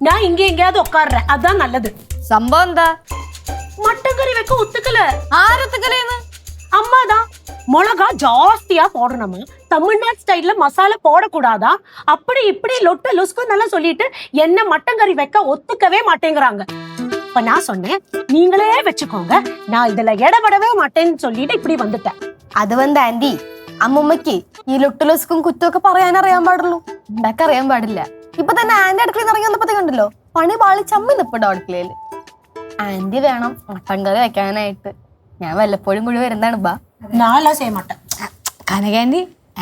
நான் இங்க எங்கேயாவது உட்காடுறேன் அதான் நல்லது സംഭവം എന്താ மட்டன் கறி வைக்க ஒத்துக்கல ആരത്തുക്കലേന്ന് அம்மாதான் மிளகா ஜாஸ்தியா போடணுமா தமிழ்நாடு ஸ்டைல்ல மசாலா போடக்கூடாதா அப்படி இப்படி லொட்டு லுஸ்குன்னு சொல்லிட்டு என்ன மட்டன் கறி வைக்க ஒத்துக்கவே மாட்டேங்கிறாங்க இப்ப நான் சொன்னேன் நீங்களே வச்சுக்கோங்க நான் இதுல இடப்படவே மாட்டேன்னு சொல்லிட்டு இப்படி வந்துட்டேன் അത് വന്ന് ആന്റി അമ്മുമ്മക്ക് ഈ ലൊട്ടുലസുക്കും കുറ്റമൊക്കെ പറയാൻ അറിയാൻ പാടുള്ളൂ ഉണ്ടാക്കാൻ അറിയാൻ പാടില്ല ഇപ്പൊ തന്നെ ആന്റി അടുക്കളയിൽ ഇറങ്ങി വന്നപ്പോ കണ്ടല്ലോ പണി പാളി ചമ്മി നിപ്പുണ്ട് അടുക്കളയിൽ. ആന്റി വേണം മട്ടൻ കറി വെക്കാനായിട്ട്. ഞാൻ വല്ലപ്പോഴും കൂടി വരുന്നതാണ് ബാ. നാളെ സെയിം കനകാന്റി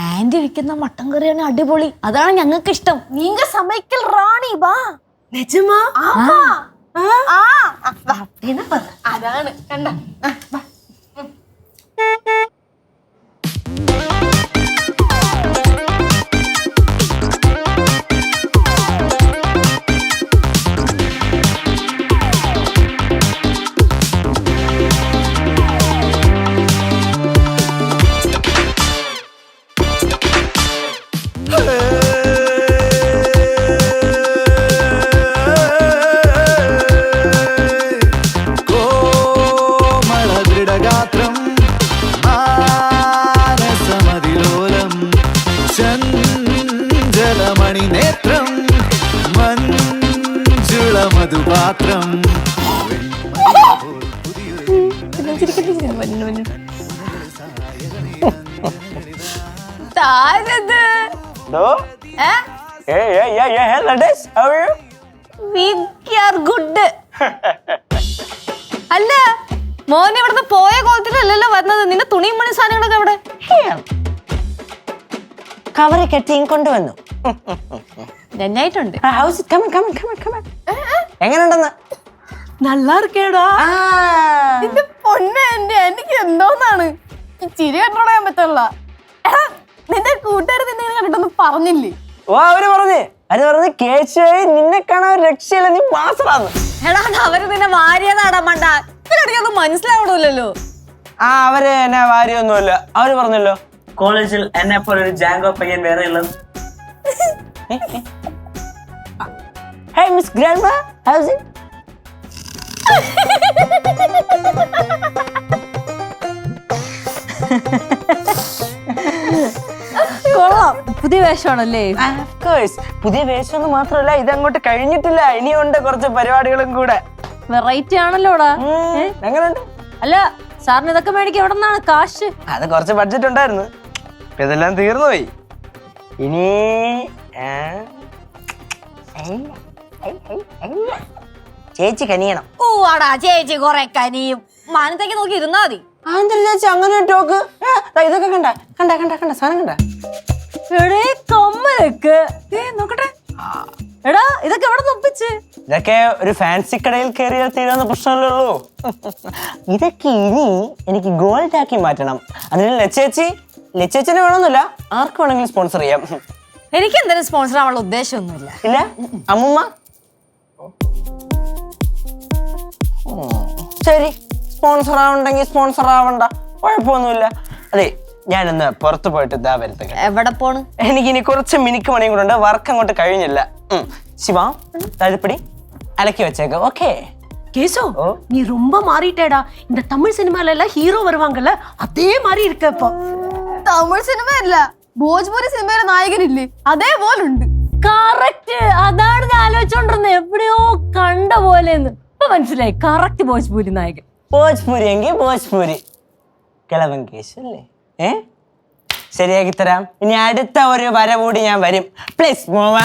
ആന്റി വെക്കുന്ന മട്ടൻ കറിയാണ് അടിപൊളി. അതാണ് ഞങ്ങൾക്ക് ഇഷ്ടം നീങ്ക സമയക്കൽ റാണി ബാ. നിജമാ? അതാണ് കണ്ട? You? നേത്രം മഞ്ജുള മധുപാത്രം അല്ല മോനെ ഇവിടുന്ന് പോയ കോലത്തിലല്ലല്ലോ വന്നത്. നിന്റെ തുണിയും മണി സാധനങ്ങളൊക്കെ അവിടെ കവറൊക്കെ കെട്ടിയും കൊണ്ടുവന്നു. നന്നായിട്ടുണ്ട് ഹൗസ് എനിക്ക് എന്തോന്നാണ്? ചിരി നിന്റെ നിന്നെ ഓ അവർ നിന്നെ കാണാൻ രക്ഷയില്ല നീ പാസറാന്ന്. എടാ അവർ നിന്നെ വാരിയതാടാ മണ്ട. ഇവരടിക്കൊന്നും ആ അവർ എന്നെ വാരിയൊന്നുമല്ല. അവർ പറഞ്ഞല്ലോ കോളേജിൽ എന്നെ പോലെ ഒരു ജാങ്കോ പയ്യൻ വേറെ ഉള്ളത്? Hey miss grandma how's it കൊള്ളാം. പുതിയ വേഷമാണല്ലേ? പുതിയ വേഷം പുതിയ വേഷമൊന്നും മാത്രമല്ല ഇതങ്ങോട്ട് കഴിഞ്ഞിട്ടില്ല. ഇനിയുണ്ട് കുറച്ച് പരിപാടികളും കൂടെ. വെറൈറ്റി ആണല്ലോടാ ഉം, എങ്ങനെയുണ്ട്? അല്ല സാറിന് ഇതൊക്കെ മേടിക്കാൻ എവിടെ നിന്നാണ്? കാശ്. അത് കുറച്ച് ബഡ്ജറ്റ് ഉണ്ടായിരുന്നു. ഇപ്പൊ ഇതെല്ലാം തീർന്നു പോയി ഇനി. ചേച്ചി കനിയണം. ഓ ആടാ ചേച്ചി കൊറേ കനിയും. മാനത്തേക്ക് നോക്കി ഇരുന്നാ മതി. ആന്തരി ചേച്ചി അങ്ങനെ ഒരു ടോക്ക്. ദാ ഇതൊക്കെ കണ്ട കണ്ട കണ്ട കണ്ട സാധനം കണ്ട. എടേ കമ്മലൊക്കെ ഏ നോക്കട്ടെ. എടാ ഇതൊക്കെ എവിടെ ഒപ്പിച്ച് ഇതൊക്കെ ഒരു ഫാൻസി കടയിൽ കയറിയാൽ തീരുന്ന പ്രശ്നമല്ലോ ഇതൊക്കെ ഇനി എനിക്ക് ഗോൾഡ് ആക്കി മാറ്റണം. അതിന് ലച്ചേച്ചി ലച്ചേച്ചിനെ വേണമെന്നില്ല ആർക്ക് വേണമെങ്കിലും സ്പോൺസർ ചെയ്യാം എനിക്ക് എന്തായാലും സ്പോൺസർ ആവാനുള്ള ഉദ്ദേശമൊന്നുമില്ല ഇല്ല അമ്മുമ്മ ഉം. ശരി സ്പോൺസർ ആവണ്ടെങ്കിൽ സ്പോൺസർ ആവണ്ട കുഴപ്പമൊന്നുമില്ല അതെ ഞാനിന്ന് പുറത്ത് പോയിട്ട് ഇതാ വരുത്തക എവിടെ പോണ് എനിക്കിനി കുറച്ച് മിനിക്ക് മണിയും കൂടെ ഉണ്ട് വർക്ക് അങ്ങോട്ട് കഴിഞ്ഞില്ല ഉം. ശിവ തഴുപ്പടി അലക്കി വെച്ചേക്ക് ഓക്കേ கேசு ஓ. நீ ரொம்ப மாறிட்டேடா இந்த தமிழ் சினிமால எல்லாம் ஹீரோ வருவாங்கல்ல அதே மாதிரி இருக்க இப்போ തമിഴ് സിനിമയല്ല. ഭോജ്പൂരി സിനിമയിലെ നായകനില്ലേ? അതേപോലുണ്ട്. കറക്റ്റ് അതാണ് ഞാൻ ആലോചിച്ചോണ്ടിരുന്നത് എവിടെയോ കണ്ട പോലെ ഇപ്പൊ മനസ്സിലായി. കറക്റ്റ് ഭോജ്പൂരി നായകൻ. ഭോജ്പൂരി എങ്കിൽ ഭോജ്പൂരി. കിളവൻ കേശു അല്ലേ? ഏ? ശരിയാക്കി തരാം. ഇനി അടുത്ത ഒരു വര കൂടി ഞാൻ വരും. പ്ലീസ് മോവ.